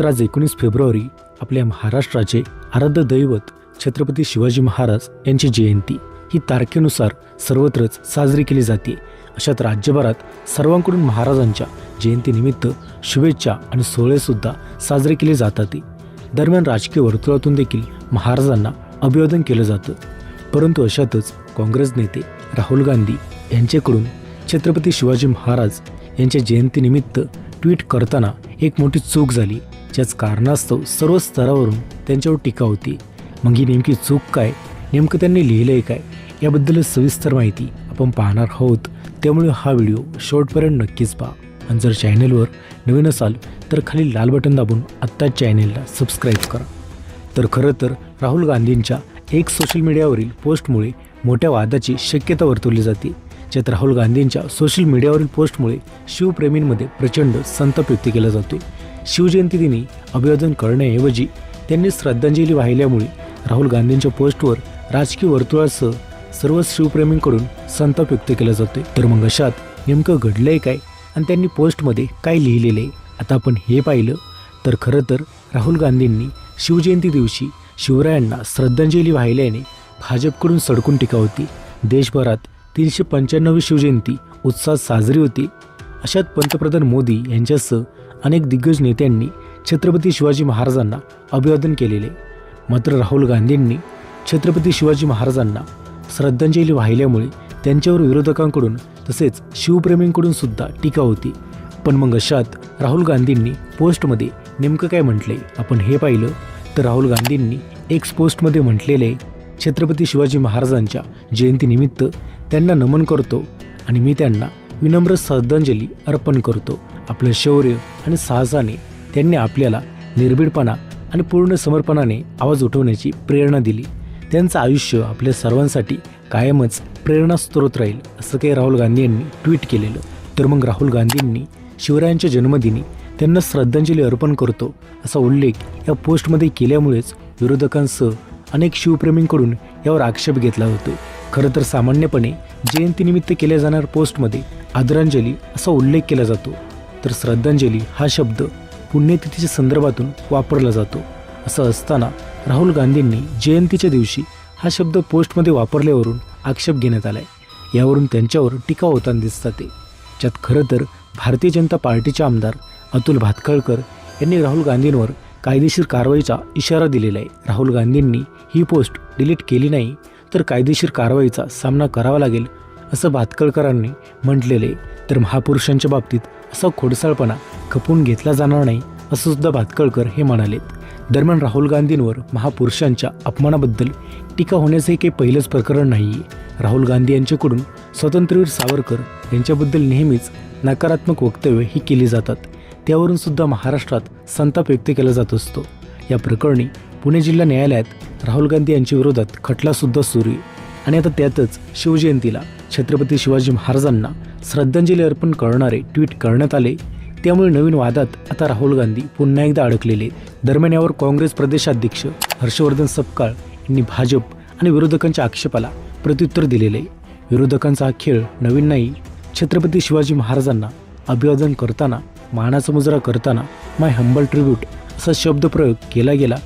तर आज एकोणीस फेब्रुवारी आपल्या महाराष्ट्राचे आराध्य दैवत छत्रपती शिवाजी महाराज यांची जयंती. ही तारखेनुसार सर्वत्रच साजरी केली जाते. अशात राज्यभरात सर्वांकडून महाराजांच्या जयंतीनिमित्त शुभेच्छा आणि सोहळेसुद्धा साजरे केले जातात. दरम्यान राजकीय वर्तुळातून देखील महाराजांना अभिवादन केलं जातं. परंतु अशातच काँग्रेस नेते राहुल गांधी यांच्याकडून छत्रपती शिवाजी महाराज यांच्या जयंतीनिमित्त ट्विट करताना एक मोठी चूक झाली. ज्याच कारणास्तव सर्व स्तरावरून त्यांच्यावर टीका होती. मग ही नेमकी चूक काय? नेमकं त्यांनी लिहिलं आहे काय? याबद्दल सविस्तर माहिती आपण पाहणार आहोत. त्यामुळे हा व्हिडिओ शेवटपर्यंत नक्कीच पहा. आणि जर चॅनलवर नवीन असाल तर खाली लाल बटन दाबून आत्ताच चॅनेलला सबस्क्राईब करा. तर खरं तर राहुल गांधींच्या एक सोशल मीडियावरील पोस्टमुळे मोठ्या वादाची शक्यता वर्तवली जाते. ज्यात राहुल गांधींच्या सोशल मीडियावरील पोस्टमुळे शिवप्रेमींमध्ये प्रचंड संताप व्यक्त केला जातोय. शिवजयंती दिनी अभिवादन करण्याऐवजी त्यांनी श्रद्धांजली वाहिल्यामुळे राहुल गांधींच्या पोस्टवर राजकीय वर्तुळासह सर्व शिवप्रेमींकडून संताप व्यक्त केला जातोय. तर मग अशात नेमकं घडलंय काय? आणि त्यांनी पोस्टमध्ये काय लिहिलेलं आहे? आता आपण हे पाहिलं. तर खरं तर राहुल गांधींनी शिवजयंती दिवशी शिवरायांना श्रद्धांजली वाहिल्याने भाजपकडून सडकून टीका होती. देशभरात तीनशे पंच्याण्णवी शिवजयंती उत्साहात साजरी होती. अशात पंतप्रधान मोदी यांच्यासह अनेक दिग्गज नेत्यांनी छत्रपती शिवाजी महाराजांना अभिवादन केलेले. मात्र राहुल गांधींनी छत्रपती शिवाजी महाराजांना श्रद्धांजली वाहिल्यामुळे त्यांच्यावर विरोधकांकडून तसेच शिवप्रेमींकडून सुद्धा टीका होती. पण मग अशात राहुल गांधींनी पोस्टमध्ये नेमकं काय म्हटले? आपण हे पाहिलं तर राहुल गांधींनी एक्स पोस्टमध्ये म्हटलेले छत्रपती शिवाजी महाराजांच्या जयंतीनिमित्त त्यांना नमन करतो आणि मी त्यांना विनम्र श्रद्धांजली अर्पण करतो. आपलं शौर्य आणि साहसाने त्यांनी आपल्याला निर्भीडपणा आणि पूर्ण समर्पणाने आवाज उठवण्याची प्रेरणा दिली. त्यांचं आयुष्य आपल्या सर्वांसाठी कायमच प्रेरणास्त्रोत राहील असं काही राहुल गांधी यांनी ट्विट केलेलं. तर मग राहुल गांधींनी शिवरायांच्या जन्मदिनी त्यांना श्रद्धांजली अर्पण करतो असा उल्लेख या पोस्टमध्ये केल्यामुळेच विरोधकांसह अनेक शिवप्रेमींकडून यावर आक्षेप घेतला होता. खरं तर सामान्यपणे जयंतीनिमित्त केल्या जाणाऱ्या पोस्टमध्ये आदरांजली असा उल्लेख केला जातो. तर श्रद्धांजली हा शब्द पुण्यतिथीच्या संदर्भातून वापरला जातो. असं असताना राहुल गांधींनी जयंतीच्या दिवशी हा शब्द पोस्टमध्ये वापरल्यावरून आक्षेप घेण्यात आलाय. यावरून त्यांच्यावर टीका होताना दिसतात ते ज्यात खरं तर भारतीय जनता पार्टीचे आमदार अतुल भातखळकर यांनी राहुल गांधींवर कायदेशीर कारवाईचा इशारा दिलेला आहे. राहुल गांधींनी ही पोस्ट डिलीट केली नाही तर कायदेशीर कारवाईचा सामना करावा लागेल असं भातकळकरांनी म्हटलेले. तर महापुरुषांच्या बाबतीत असा खोडसाळपणा खपून घेतला जाणार नाही असं सुद्धा भातकळकर हे म्हणालेत दरम्यान राहुल गांधींवर महापुरुषांच्या अपमानाबद्दल टीका होण्याचं हे काही पहिलंच प्रकरण नाही आहे राहुल गांधी यांच्याकडून स्वातंत्र्यवीर सावरकर यांच्याबद्दल नेहमीच नकारात्मक वक्तव्य ही केली जातात. त्यावरून सुद्धा महाराष्ट्रात संताप व्यक्त केला जात असतो. या प्रकरणी पुणे जिल्हा न्यायालयात राहुल गांधी यांच्या विरोधात खटलासुद्धा सुरू आहे. आणि आता त्यातच शिवजयंतीला छत्रपती शिवाजी महाराजांना श्रद्धांजली अर्पण करणारे ट्विट करण्यात आले. त्यामुळे नवीन वादात आता राहुल गांधी पुन्हा एकदा अडकलेले दरम्यान यावर काँग्रेस प्रदेशाध्यक्ष हर्षवर्धन सपकाळ यांनी भाजप आणि विरोधकांच्या आक्षेपाला प्रत्युत्तर दिलेले आहे. विरोधकांचा हा खेळ नवीन नाही. छत्रपती शिवाजी महाराजांना अभिवादन करताना मानाचा मुजरा करताना माय हंबल ट्रिब्यूट असा शब्दप्रयोग केला गेला.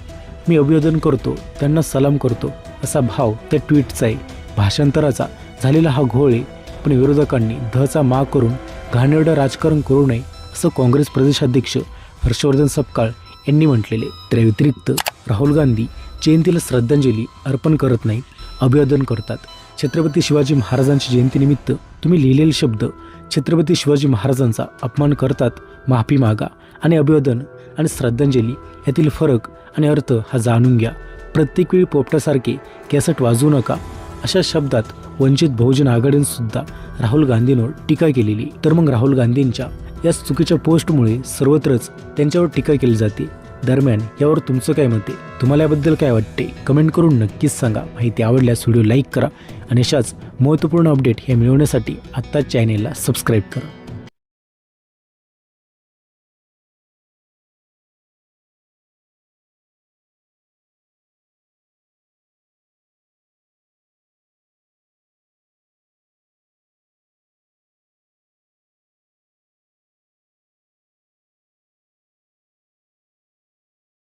मी अभिवादन करतो त्यांना सलाम करतो असा भाव त्या ट्विटचा आहे. भाषांतराचा झालेला हा घोळ आहे पण विरोधकांनी धचा मा करून घाणेरडं राजकारण करू नये असं काँग्रेस प्रदेशाध्यक्ष हर्षवर्धन सपकाळ यांनी म्हटलेले त्या व्यतिरिक्त राहुल गांधी जयंतीला श्रद्धांजली अर्पण करत नाहीत अभिवादन करतात. छत्रपती शिवाजी महाराजांची जयंतीनिमित्त तुम्ही लिहिलेले शब्द छत्रपती शिवाजी महाराजांचा अपमान करतात माफी मागा आणि अभिवादन आणि श्रद्धांजली यातील फरक आणि अर्थ हा जाणून घ्या. प्रत्येक वेळी पोपटासारखे कॅसेट वाजवू नका. अशा शब्दात वंचित बहुजन आघाडीने राहुल गांधींवर टीका केलेली. तर मग राहुल गांधींच्या या चुकीच्या पोस्टमुळे सर्वत्रच त्यांच्यावर टीका केली जाते. दरम्यान यावर तुमचं काय मते तुम्हाला याबद्दल काय वाटते? कमेंट करून नक्कीच सांगा. माहिती आवडल्यास व्हिडिओ लाईक करा आणि अशाच महत्त्वपूर्ण अपडेट हे मिळवण्यासाठी आत्ताच चॅनेलला सबस्क्राईब करा.